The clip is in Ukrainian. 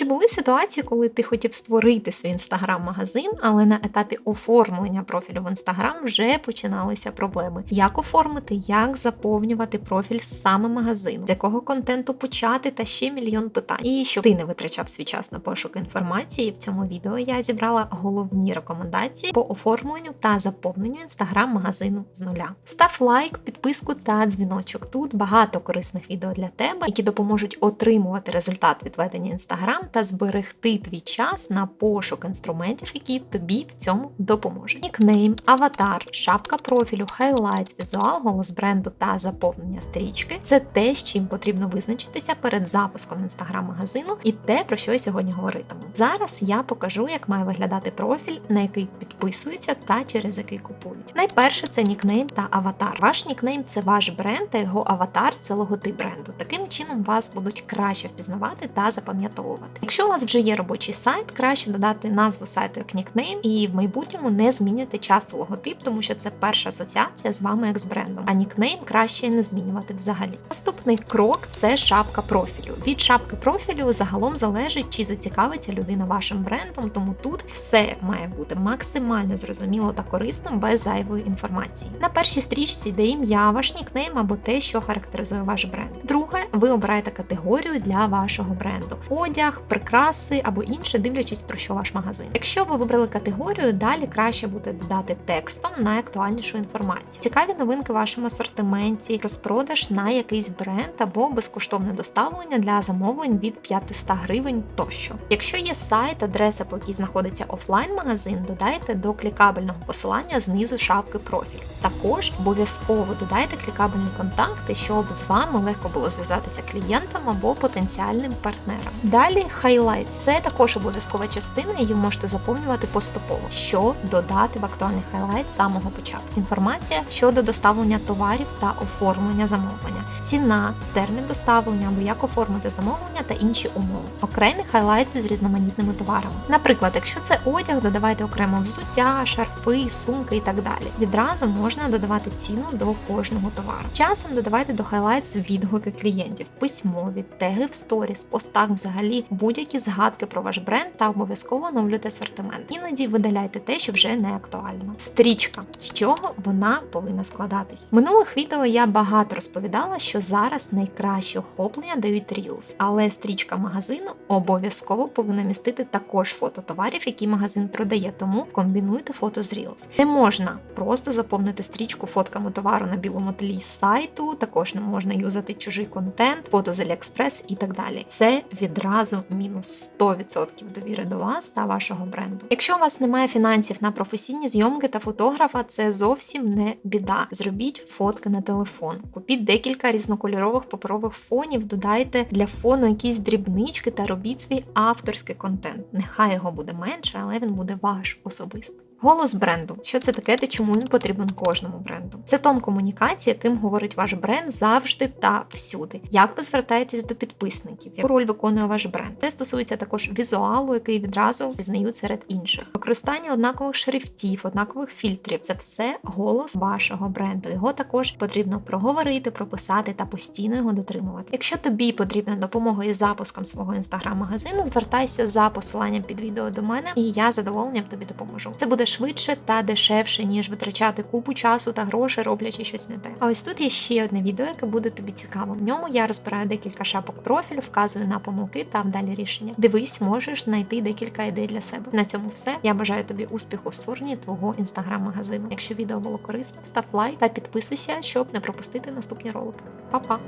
Чи були ситуації, коли ти хотів створити свій інстаграм-магазин, але на етапі оформлення профілю в інстаграм вже починалися проблеми? Як оформити, як заповнювати профіль саме магазину, з якого контенту почати, та ще мільйон питань. І щоб ти не витрачав свій час на пошук інформації, в цьому відео я зібрала головні рекомендації по оформленню та заповненню інстаграм-магазину з нуля. Став лайк, підписку та дзвіночок. Тут багато корисних відео для тебе, які допоможуть отримувати результат від ведення інстаграм та зберегти твій час на пошук інструментів, які тобі в цьому допоможуть. Нікнейм, аватар, шапка профілю, хайлайт, візуал, голос бренду та заповнення стрічки це те, з чим потрібно визначитися перед запуском інстаграм-магазину, і те, про що я сьогодні говоритиму. Зараз я покажу, як має виглядати профіль, на який підписуються та через який купують. Найперше це нікнейм та аватар. Ваш нікнейм це ваш бренд, та його аватар це логотип бренду. Таким чином вас будуть краще впізнавати та запам'ятовувати. Якщо у вас вже є робочий сайт, краще додати назву сайту як нікнейм, і в майбутньому не змінюйте часто логотип, тому що це перша асоціація з вами як з брендом. А нікнейм краще не змінювати взагалі. Наступний крок це шапка профілю. Від шапки профілю загалом залежить, чи зацікавиться людина вашим брендом, тому тут все має бути максимально зрозуміло та корисно без зайвої інформації. На першій стрічці йде ім'я, ваш нікнейм або те, що характеризує ваш бренд. Друге, ви обираєте категорію для вашого бренду: одяг, прикраси або інше, дивлячись про що ваш магазин. Якщо ви вибрали категорію, далі краще буде додати текстом найактуальнішу інформацію. Цікаві новинки в вашому асортименті, розпродаж на якийсь бренд або безкоштовне доставлення для замовлень від 500 гривень тощо. Якщо є сайт, адреса, по якій знаходиться офлайн-магазин, додайте до клікабельного посилання знизу шапки профілю. Також обов'язково додайте клікабельні контакти, щоб з вами легко було зв'язатися клієнтам або потенціальним партнерам. Далі хайлайт це також обов'язкова частина, її можете заповнювати поступово. Що додати в актуальний хайлайт з самого початку? Інформація щодо доставлення товарів та оформлення замовлення, ціна, термін доставлення або як оформити замовлення та інші умови. Окремі хайлайти з різноманітними товарами. Наприклад, якщо це одяг, додавайте окремо взуття, шарфи, сумки і так далі. Відразу можна додавати ціну до кожного товару. Часом додавайте до хайлайтс відгуки клієнтів, письмові, теги в сторіс, постах, взагалі будь-які згадки про ваш бренд та обов'язково оновлюйте асортимент. Іноді видаляйте те, що вже не актуально. Стрічка з чого вона повинна складатись. Минулих відео я багато розповідала, що зараз найкраще охоплення дають Reels, але стрічка магазину обов'язково повинна містити також фото товарів, які магазин продає, тому комбінуйте фото з Reels. Не можна просто заповнити стрічку фотками товару на білому тлі з сайту, також не можна юзати чужий контент, фото з Aliexpress і так далі. Це відразу мінус 100% довіри до вас та вашого бренду. Якщо у вас немає фінансів на професійні зйомки та фотографа, це зовсім не біда. Зробіть фотки на телефон, купіть декілька різнокольорових паперових фонів, додайте для фону якісь дрібнички та робіть свій авторський контент. Нехай його буде менше, але він буде ваш особистий. Голос бренду. Що це таке та чому він потрібен кожному бренду? Це тон комунікації, яким говорить ваш бренд завжди та всюди. Як ви звертаєтесь до підписників? Яку роль виконує ваш бренд? Це стосується також візуалу, який відразу впізнають серед інших. Використання однакових шрифтів, однакових фільтрів це все голос вашого бренду. Його також потрібно проговорити, прописати та постійно його дотримувати. Якщо тобі потрібна допомога із запуском свого інстаграм-магазину, звертайся за посиланням під відео до мене, і я задоволенням тобі допоможу. Це буде швидше та дешевше, ніж витрачати купу часу та грошей, роблячи щось не те. А ось тут є ще одне відео, яке буде тобі цікаво. В ньому я розбираю декілька шапок профілю, вказую на помилки та вдалі рішення. Дивись, можеш знайти декілька ідей для себе. На цьому все. Я бажаю тобі успіху в створенні твого інстаграм-магазину. Якщо відео було корисно, став лайк та підписуйся, щоб не пропустити наступні ролики. Па-па!